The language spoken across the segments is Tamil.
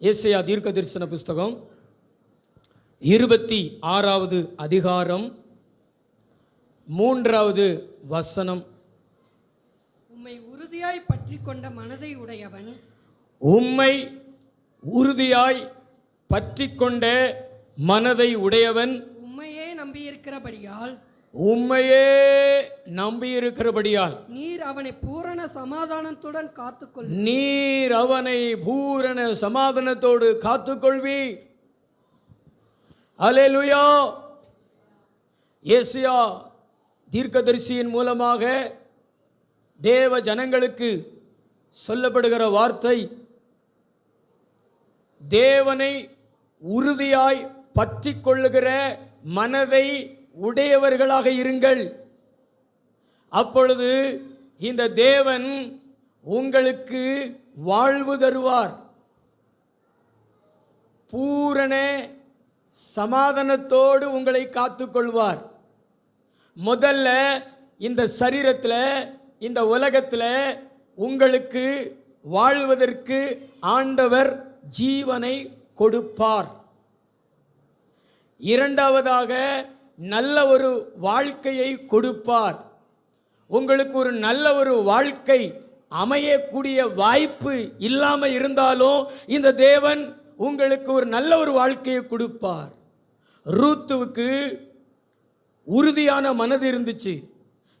ஏசையா தீர்க்க தரிசன புஸ்தகம் இருபத்தி ஆறாவது அதிகாரம் மூன்றாவது வசனம். உம்மை உறுதியாய் பற்றி கொண்ட மனதை உடையவன். உம்மை உறுதியாய் பற்றி கொண்ட மனதை உடையவன். உம்மையே நம்பியிருக்கிறபடியால் உம்மையே நம்பியிருக்கிறபடியால் நீர் அவனை பூரண சமாதானத்துடன் காத்துக்கொள். நீர் அவனை பூரண சமாதானத்தோடு காத்துக்கொள்வி. அலேலுயா ஏசியா தீர்க்கதரிசியின் மூலமாக தேவ ஜனங்களுக்கு சொல்லப்படுகிற வார்த்தை தேவனை உறுதியாய் பற்றி கொள்ளுகிற மனதை உடையவர்களாக இருங்கள். அப்பொழுது இந்த தேவன் உங்களுக்கு வாழ்வு தருவார். பூரண சமாதானத்தோடு உங்களை காத்துக்கொள்வார். முதல்ல இந்த சரீரத்தில் இந்த உலகத்தில் உங்களுக்கு வாழ்வதற்கு ஆண்டவர் ஜீவனை கொடுப்பார். இரண்டாவதாக நல்ல ஒரு வாழ்க்கையை கொடுப்பார். உங்களுக்கு ஒரு நல்ல ஒரு வாழ்க்கை அமையக்கூடிய வாய்ப்பு இல்லாமல் இருந்தாலும் இந்த தேவன் உங்களுக்கு ஒரு நல்ல ஒரு வாழ்க்கையை கொடுப்பார். ரூத்துவுக்கு உறுதியான மனது இருந்துச்சு.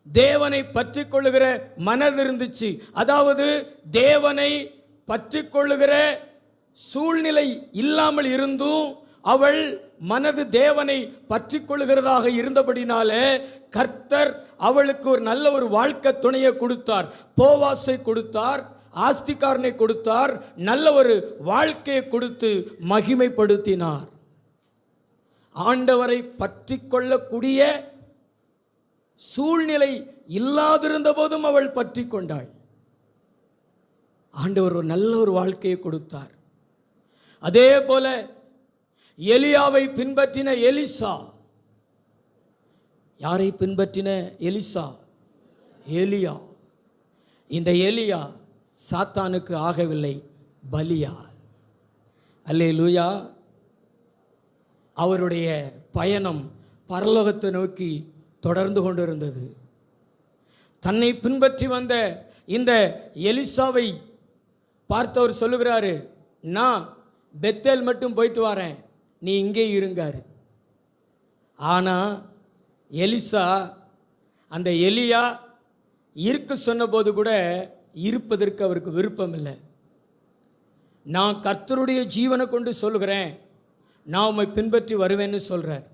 தேவனை பற்றி கொள்ளுகிற மனது இருந்துச்சு. அதாவது தேவனை பற்றி கொள்ளுகிற சூழ்நிலை இல்லாமல் இருந்தும் அவள் மனது தேவனை பற்றி கொள்கிறதாக இருந்தபடினாலே கர்த்தர் அவளுக்கு ஒரு நல்ல ஒரு வாழ்க்கை துணையை கொடுத்தார். போவாசை கொடுத்தார் ஆஸ்திகாரனை கொடுத்தார் நல்ல ஒரு வாழ்க்கையை கொடுத்து மகிமைப்படுத்தினார். ஆண்டவரை பற்றி கொள்ளக்கூடிய சூழ்நிலை இல்லாதிருந்த போதும் அவள் பற்றி கொண்டாள். ஆண்டவர் ஒரு நல்ல ஒரு வாழ்க்கையை கொடுத்தார். அதே போல எலியாவை பின்பற்றின எலிசா. யாரை பின்பற்றின எலிசா? எலியா. இந்த எலியா சாத்தானுக்கு ஆகவில்லை பலியா. அல்லே லூயா அவருடைய பயணம் பரலோகத்தை நோக்கி தொடர்ந்து கொண்டிருந்தது. தன்னை பின்பற்றி வந்த இந்த எலிசாவை பார்த்தவர் சொல்லுகிறாரு நான் பெத்தேல் மட்டும் போயிட்டு வரேன். நீ இங்கே இருங்காரு. ஆனால் எலிசா அந்த எலியா இருக்க சொன்னபோது கூட இருப்பதற்கு அவருக்கு விருப்பம் இல்லை நான் கர்த்தருடைய ஜீவனை கொண்டு சொல்லுகிறேன். நான் உம்மை பின்பற்றி வருவேன்னு சொல்கிறார்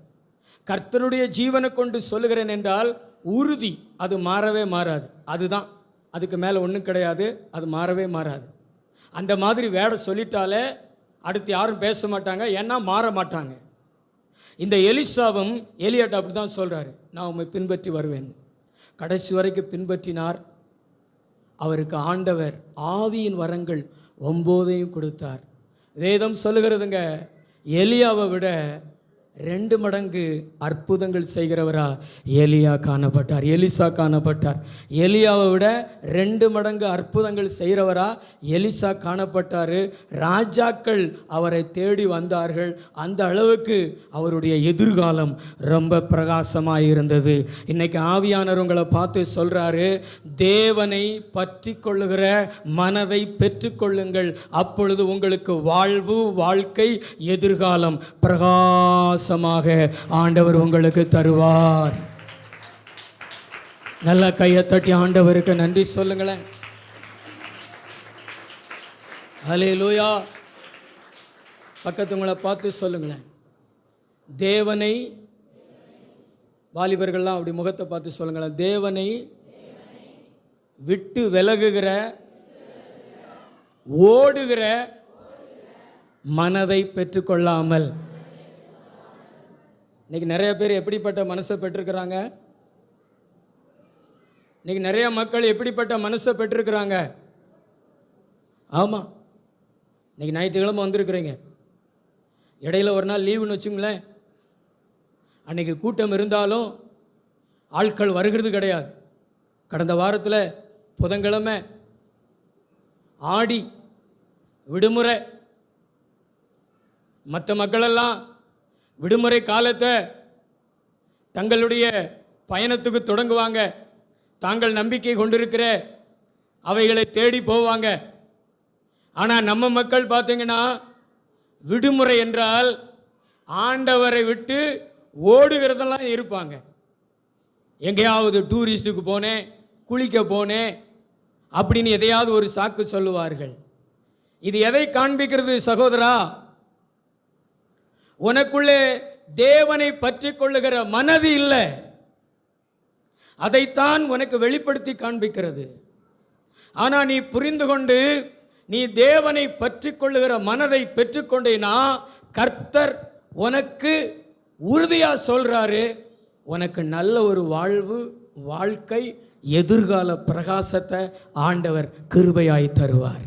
கர்த்தருடைய ஜீவனை கொண்டு சொல்லுகிறேன் என்றால் உறுதி அது மாறவே மாறாது. அதுதான். அதுக்கு மேலே ஒன்றும் கிடையாது அது மாறவே மாறாது. அந்த மாதிரி வேட சொல்லிட்டாலே அடுத்து யாரும் பேச மாட்டாங்க ஏன்னா மாற மாட்டாங்க. இந்த எலிசாவும் எலியாட்ட அப்படி தான் சொல்கிறாரு நான் உண்மை பின்பற்றி வருவேன். கடைசி வரைக்கும் பின்பற்றினார். அவருக்கு ஆண்டவர் ஆவியின் வரங்கள் ஒம்போதையும் கொடுத்தார். வேதம் சொல்லுகிறதுங்க எலியாவை விட ரெண்டு மடங்கு அற்புதங்கள் செய்கிறவரா எலியா காணப்பட்டார் எலிசா காணப்பட்டார். எலியாவை விட ரெண்டு மடங்கு அற்புதங்கள் செய்கிறவரா எலிசா காணப்பட்டார். ராஜாக்கள் அவரை தேடி வந்தார்கள். அந்த அளவுக்கு அவருடைய எதிர்காலம் ரொம்ப பிரகாசமாக இருந்தது. இன்னைக்கு ஆவியானவர் உங்களை பார்த்து சொல்கிறாரு தேவனை பற்றி கொள்ளுகிற மனதை பெற்றுக்கொள்ளுங்கள் அப்பொழுது உங்களுக்கு வாழ்வு வாழ்க்கை எதிர்காலம் பிரகாசமாக ஆண்டவர் உங்களுக்கு தருவார். நல்லா கையை தட்டி ஆண்டவருக்கு நன்றி சொல்லுங்களேன். ஹலே லூயா பக்கத்துங்களை பார்த்து சொல்லுங்களேன். தேவனை வாலிபர்கள்லாம் அப்படி முகத்தை பார்த்து சொல்லுங்களேன். தேவனை விட்டு விலகுகிற ஓடுகிற மனதை பெற்றுக்கொள்ளாமல் இன்னைக்கு நிறைய பேர் எப்படிப்பட்ட மனசை பெற்றிருக்கிறாங்க? இன்னைக்கு நிறைய மக்கள் எப்படிப்பட்ட மனசை பெற்றிருக்கிறாங்க? ஆமாம் இன்னைக்கு ஞாயிற்றுக்கிழமை வந்திருக்கிறீங்க. இடையில ஒரு நாள் லீவுன்னு வச்சுங்களேன். அன்னைக்கு கூட்டம் இருந்தாலும் ஆட்கள் வருகிறது கிடையாது. கடந்த வாரத்தில் புதன்கிழமை ஆடி விடுமுறை. மற்ற மக்களெல்லாம் விடுமுறை காலத்தை தங்களுடைய பயணத்துக்கு தொடங்குவாங்க. தாங்கள் நம்பிக்கை கொண்டிருக்கிற அவைகளை தேடி போவாங்க. ஆனால் நம்ம மக்கள் பார்த்தீங்கன்னா விடுமுறை என்றால் ஆண்டவரை விட்டு ஓடுகிறதெல்லாம் இருப்பாங்க. எங்கேயாவது டூரிஸ்ட்டுக்கு போனேன் குளிக்க போனேன் அப்படின்னு எதையாவது ஒரு சாக்கு சொல்லுவார்கள். இது எதை காண்பிக்கிறது சகோதரா? உனக்குள்ளே தேவனை பற்றி கொள்ளுகிற மனது இல்லை. அதைத்தான் உனக்கு வெளிப்படுத்தி காண்பிக்கிறது. ஆனால் நீ புரிந்து கொண்டு நீ தேவனை பற்றி கொள்ளுகிற மனதை பெற்றுக்கொண்டேனா கர்த்தர் உனக்கு உறுதியாக சொல்கிறாரு உனக்கு நல்ல ஒரு வாழ்வு வாழ்க்கை எதிர்கால பிரகாசத்தை ஆண்டவர் கிருபையாய் தருவார்.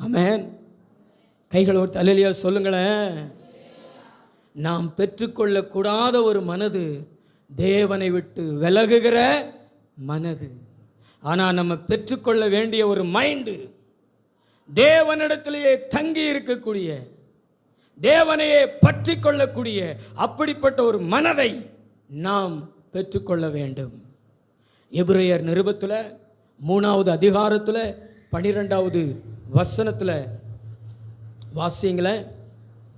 ஆமென். கைகளை ஒரு தலையிலையா சொல்லுங்களேன். நாம் பெற்றுக்கொள்ளக்கூடாத ஒரு மனது தேவனை விட்டு விலகுகிற மனது. ஆனால் நம்ம பெற்றுக்கொள்ள வேண்டிய ஒரு மைண்டு தேவனிடத்திலேயே தங்கி இருக்கக்கூடிய தேவனையே பற்றி கொள்ளக்கூடிய அப்படிப்பட்ட ஒரு மனதை நாம் பெற்றுக்கொள்ள வேண்டும். எபிரேயர் நிருபத்தில் மூணாவது அதிகாரத்தில் பனிரெண்டாவது வசனத்தில் வாசியங்களேன்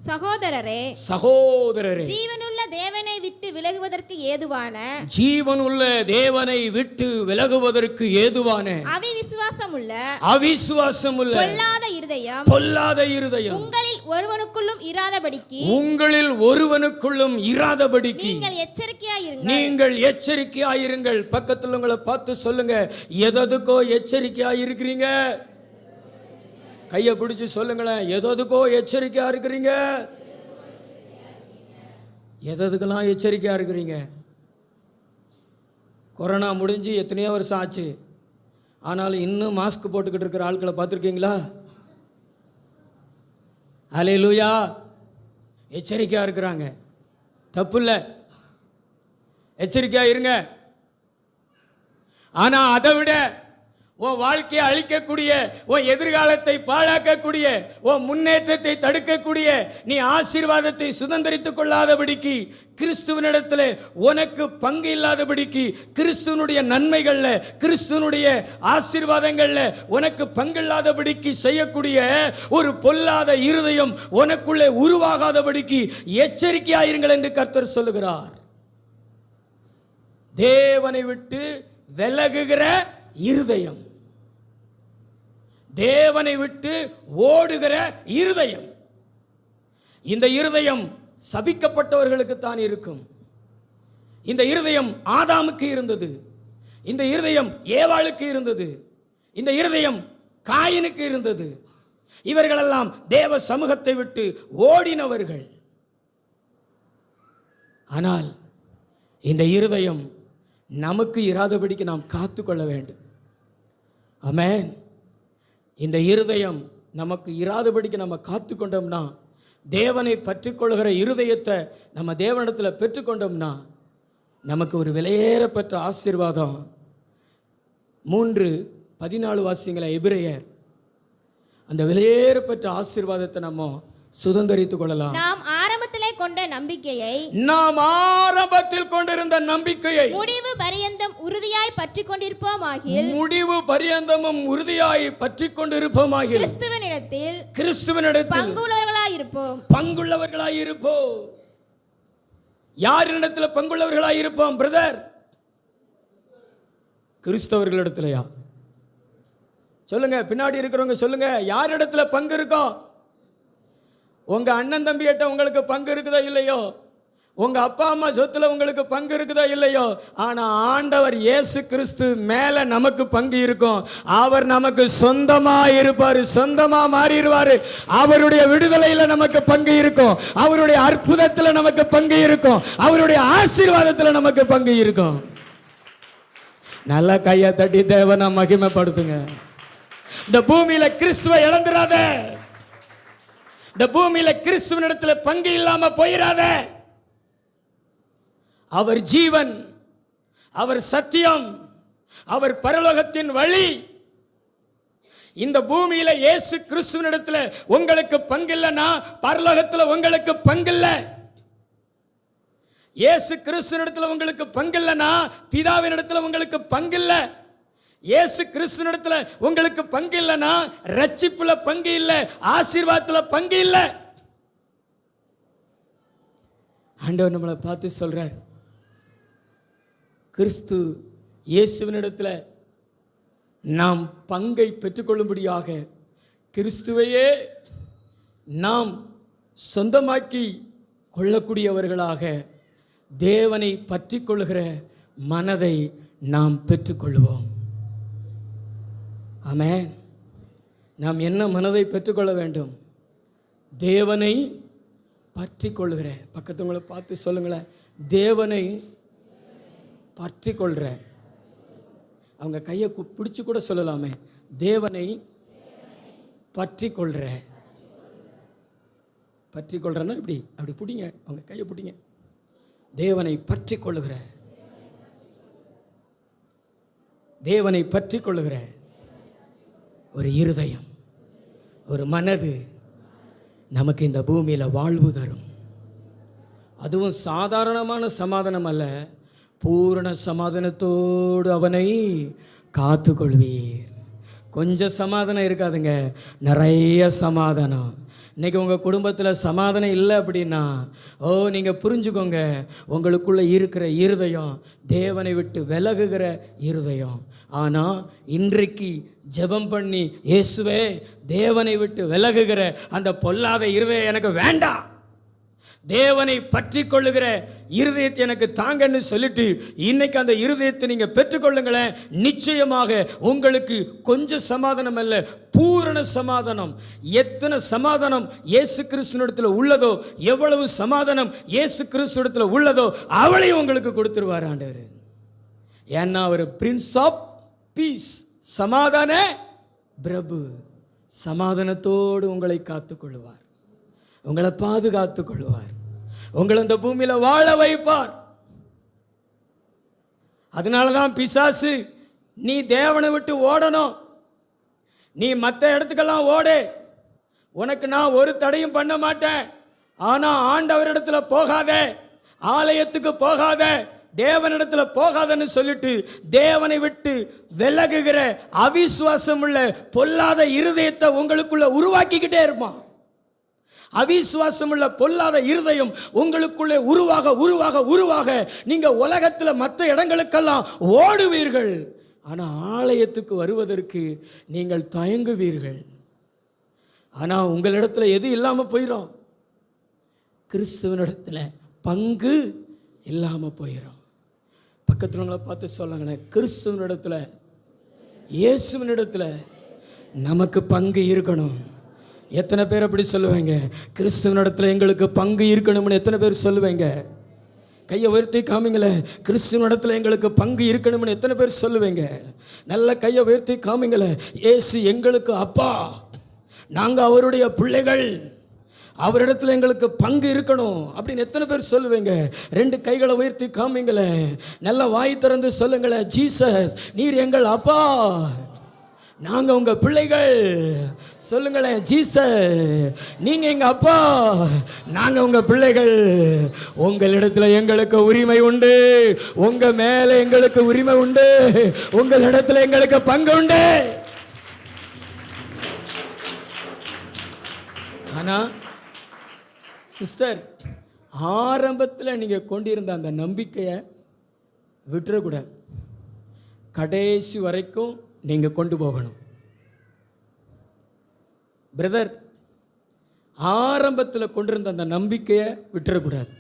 சகோதரரே சகோதரரே. ஜீவனுள்ள தேவனை விட்டு விலகுவதற்கு ஏதுவான? ஜீவனுள்ள தேவனை விட்டு விலகுவதற்கு ஏதுவான? அவிவிசுவாசமுள்ள அவிசுவாசமுள்ள. பொல்லாத இருதயம். பொல்லாத இருதயம். உங்களில் ஒருவனுக்குள்ளும் இராதபடிக்கு. உங்களில் ஒருவனுக்குள்ளும் இராதபடிக்கு. நீங்கள் எச்சரிக்கையாயிருங்கள். நீங்கள் எச்சரிக்கையாயிருங்கள். பக்கத்துல உங்களை பார்த்து சொல்லுங்க. எததுக்கோ எச்சரிக்கையா இருக்கிறீங்க கையை பிடிச்சி சொல்லுங்களேன். எதோதுக்கோ எச்சரிக்கையாக இருக்கிறீங்க? எததுக்கெல்லாம் எச்சரிக்கையாக இருக்கிறீங்க? கொரோனா முடிஞ்சு எத்தனையோ வருஷம் ஆச்சு. ஆனாலும் இன்னும் மாஸ்க் போட்டுக்கிட்டு இருக்கிற ஆட்களை பார்த்துருக்கீங்களா? அலே லூயா எச்சரிக்கையாக இருக்கிறாங்க. தப்பு இல்லை. எச்சரிக்கையாக இருங்க. ஆனால் அதை விட உன் வாழ்க்கையை அழிக்கக்கூடிய உன் எதிர்காலத்தை பாழாக்கக்கூடிய உன் முன்னேற்றத்தை தடுக்கக்கூடிய நீ ஆசீர்வாதத்தை சுதந்திரித்துக் கொள்ளாதபடிக்கு கிறிஸ்துவனிடத்தில் உனக்கு பங்கு இல்லாதபடிக்கு கிறிஸ்துவனுடைய நன்மைகளில் கிறிஸ்துவனுடைய ஆசீர்வாதங்களில் உனக்கு பங்கில்லாதபடிக்கு செய்யக்கூடிய ஒரு பொல்லாத இருதயம் உனக்குள்ளே உருவாகாதபடிக்கு எச்சரிக்கையாயிருங்கள் என்று கர்த்தர் சொல்லுகிறார். தேவனை விட்டு விலகுகிற இருதயம். தேவனை விட்டு ஓடுகிற இருதயம். இந்த இருதயம் சபிக்கப்பட்டவர்களுக்கு தான் இருக்கும். இந்த இருதயம் ஆதாமுக்கு இருந்தது. இந்த இருதயம் ஏவாளுக்கு இருந்தது. இந்த இருதயம் காயினுக்கு இருந்தது. இவர்களெல்லாம் தேவ சமூகத்தை விட்டு ஓடினவர்கள். ஆனால் இந்த இருதயம் நமக்கு இராதபடிக்கு நாம் காத்துக்கொள்ள வேண்டும். அமேன் இந்த இருதயம் நமக்கு இராதபடிக்கு நம்ம காத்துக்கொண்டோம்னா தேவனை பற்றிக்கொள்கிற இருதயத்தை நம்ம தேவனிடத்தில் பெற்றுக்கொண்டோம்னா நமக்கு ஒரு விலையேறப்பட்ட ஆசீர்வாதம். மூன்று பதினாலு வாசியங்களை எபிரேயர். அந்த விலையேறப்பட்ட ஆசீர்வாதத்தை நம்ம சுதந்திரித்துக் கொள்ளலாம். கொண்ட நம்பிக்கையை நாம் ஆரம்பத்தில் கொண்டிருந்த நம்பிக்கையை முடிவு பரியந்தம் உறுதியாய் பற்றி கொண்டிருப்போமாகில் முடிவு பரியந்தமும் உறுதியாய் பற்றி கொண்டிருப்போமாகில் கிறிஸ்துவனிடத்தில் கிறிஸ்துவனிடத்தில் பங்குள்ளவர்களாயிருப்போம். பங்குள்ளவர்களாய் இருப்போம் யாரிடத்தில் பங்குள்ளவர்களாய் இருப்போம் பிரதர் கிறிஸ்தவர்களிடத்திலயா? சொல்லுங்க பின்னாடி இருக்கிறவங்க சொல்லுங்க யாரிடத்துல பங்கு இருக்கும் உங்கள் அண்ணன் தம்பிகிட்ட உங்களுக்கு பங்கு இருக்குதோ இல்லையோ? உங்கள் அப்பா அம்மா சொத்தில் உங்களுக்கு பங்கு இருக்குதோ இல்லையோ? ஆனால் ஆண்டவர் இயேசு கிறிஸ்து மேலே நமக்கு பங்கு இருக்கும். அவர் நமக்கு சொந்தமாக இருப்பார் சொந்தமாக மாறிடுவார். அவருடைய விடுதலையில் நமக்கு பங்கு இருக்கும். அவருடைய அற்புதத்தில் நமக்கு பங்கு இருக்கும். அவருடைய ஆசீர்வாதத்தில் நமக்கு பங்கு இருக்கும். நல்லா கையை தட்டி தேவனை மகிமைப்படுத்துங்க. இந்த பூமியில் கிறிஸ்துவ இழந்துராத இந்த பூமியில கிறிஸ்துவனிடத்துல பங்கு இல்லாம போயிடாத அவர் ஜீவன் அவர் சத்தியம் அவர் பரலோகத்தின் வழி. இந்த பூமியில இயேசு கிறிஸ்துவனிடத்துல உங்களுக்கு பங்கில்லைன்னா பரலோகத்தில் உங்களுக்கு பங்கில்ல. இயேசு கிறிஸ்துவனிடத்தில் உங்களுக்கு பங்கில்லைன்னா பிதாவினிடத்துல உங்களுக்கு பங்கில்ல. இயேசு கிறிஸ்துவனிடத்துல உங்களுக்கு பங்கு இல்லைன்னா ரட்சிப்புல பங்கு இல்லை ஆசீர்வாதத்தில் பங்கு இல்லை. ஆண்டவர் நம்மளை பார்த்து சொல்கிறார் கிறிஸ்து இயேசுவினிடத்தில் நாம் பங்கை பெற்றுக்கொள்ளும்படியாக கிறிஸ்துவையே நாம் சொந்தமாக்கி கொள்ளக்கூடியவர்களாக தேவனை பற்றி கொள்கிற மனதை நாம் பெற்றுக்கொள்வோம். ஆமே நாம் என்ன மனதை பெற்றுக்கொள்ள வேண்டும்? தேவனை பற்றி கொள்கிறேன் பக்கத்துவங்களை பார்த்து சொல்லுங்களேன். தேவனை பற்றி கொள்கிற அவங்க கையை பிடிச்சி கூட சொல்லலாமே. தேவனை பற்றி கொள்கிற பற்றி கொள்றேன்னா இப்படி அப்படி பிடிங்க. அவங்க கையை பிடிங்க. தேவனை பற்றி கொள்ளுகிற தேவனை பற்றி கொள்ளுகிற ஒரு இருதயம் ஒரு மனது நமக்கு இந்த பூமியில் வாழ்வு தரும். அதுவும் சாதாரணமான சமாதானம் அல்ல பூரண சமாதானத்தோடு அவனை காத்துக்கொள்வீர். கொஞ்சம் சமாதானம் இருக்காதுங்க நிறைய சமாதானம். இன்றைக்கி உங்கள் குடும்பத்தில் சமாதானம் இல்லை அப்படின்னா ஓ நீங்கள் புரிஞ்சுக்கோங்க. உங்களுக்குள்ளே இருக்கிற இருதயம் தேவனை விட்டு விலகுகிற இருதயம். ஆனால் இன்றைக்கு ஜெபம் பண்ணி இயேசுவே தேவனை விட்டு விலகுகிற அந்த பொல்லாத இருதயம் எனக்கு வேண்டாம். தேவனை பற்றி கொள்ளுகிற இருதயத்தை எனக்கு தாங்கன்னு சொல்லிட்டு இன்னைக்கு அந்த இருதயத்தை நீங்கள் பெற்றுக்கொள்ளுங்களேன். நிச்சயமாக உங்களுக்கு கொஞ்சம் சமாதானம் அல்ல பூரண சமாதானம். எத்தனை சமாதானம் இயேசு கிறிஸ்துனிடத்தில் உள்ளதோ எவ்வளவு சமாதானம் இயேசு கிறிஸ்துனிடத்தில் உள்ளதோ அவளையும் உங்களுக்கு கொடுத்துருவார் ஆண்டவர். ஏன்னா அவர் பிரின்ஸ் ஆஃப் பீஸ் சமாதான பிரபு. சமாதானத்தோடு உங்களை காத்துக்கொள்வார் உங்களை பாதுகாத்து கொள்வார். உங்களை இந்த பூமியில் வாழ வைப்பார். அதனால தான் பிசாசு நீ தேவனை விட்டு ஓடணும். நீ மற்ற இடத்துக்கெல்லாம் ஓடு. உனக்கு நான் ஒரு தடையும் பண்ண மாட்டேன். ஆனா ஆண்டவரிடத்துல போகாத. ஆலயத்துக்கு போகாத. தேவனிடத்துல போகாதன்னு சொல்லிட்டு தேவனை விட்டு விலகுகிற அவிசுவாசம் உள்ள பொல்லாத இருதயத்தை உங்களுக்குள்ள உருவாக்கிக்கிட்டே இருப்பான். அவிசுவாசம் உள்ள பொல்லாத இருதயம் உங்களுக்குள்ளே உருவாக உருவாக உருவாக நீங்க உலகத்தில் மற்ற இடங்களுக்கெல்லாம் ஓடுவீர்கள். ஆனால் ஆலயத்துக்கு வருவதற்கு நீங்கள் தயங்குவீர்கள். ஆனால் உங்களிடத்தில் எது இல்லாமல் போயிடும் கிறிஸ்துவனிடத்தில் பங்கு இல்லாமல் போயிடும் பக்கத்தில் உங்களை பார்த்து சொல்லுங்களேன். கிறிஸ்துவனிடத்தில் இயேசுவனிடத்தில் நமக்கு பங்கு இருக்கணும். எத்தனை பேர் அப்படி சொல்லுவீங்க? கிறிஸ்துவனிடத்தில் எங்களுக்கு பங்கு இருக்கணும்னு எத்தனை பேர் சொல்லுவீங்க? கையை உயர்த்தி காமிங்களேன் கிறிஸ்துவனிடத்தில் எங்களுக்கு பங்கு இருக்கணும்னு எத்தனை பேர் சொல்லுவீங்க? நல்ல கையை உயர்த்தி காமிங்களேன் ஏசு எங்களுக்கு அப்பா. நாங்கள் அவருடைய பிள்ளைகள். அவரிடத்துல எங்களுக்கு பங்கு இருக்கணும் அப்படின்னு எத்தனை பேர் சொல்லுவீங்க? ரெண்டு கைகளை உயர்த்தி காமிங்களேன் நல்ல வாய் திறந்து சொல்லுங்களேன் ஜீசஸ் நீர் எங்கள் அப்பா. நாங்கள் உங்கள் பிள்ளைகள். சொல்லுங்களேன் ஜீச நீங்கள் எங்கள் அப்பா? நாங்கள் உங்கள் பிள்ளைகள். உங்களிடத்தில் எங்களுக்கு உரிமை உண்டு. உங்கள் மேலே எங்களுக்கு உரிமை உண்டு. உங்களிடத்தில் எங்களுக்கு பங்கு உண்டு. ஆனால் சிஸ்டர் ஆரம்பத்தில் நீங்கள் கொண்டிருந்த அந்த நம்பிக்கையை விட்டுறக்கூடாது. கடைசி வரைக்கும் நீங்கள் கொண்டு போகணும். பிரதர் ஆரம்பத்தில் கொண்டிருந்த அந்த நம்பிக்கையை விட்டுறக்கூடாது.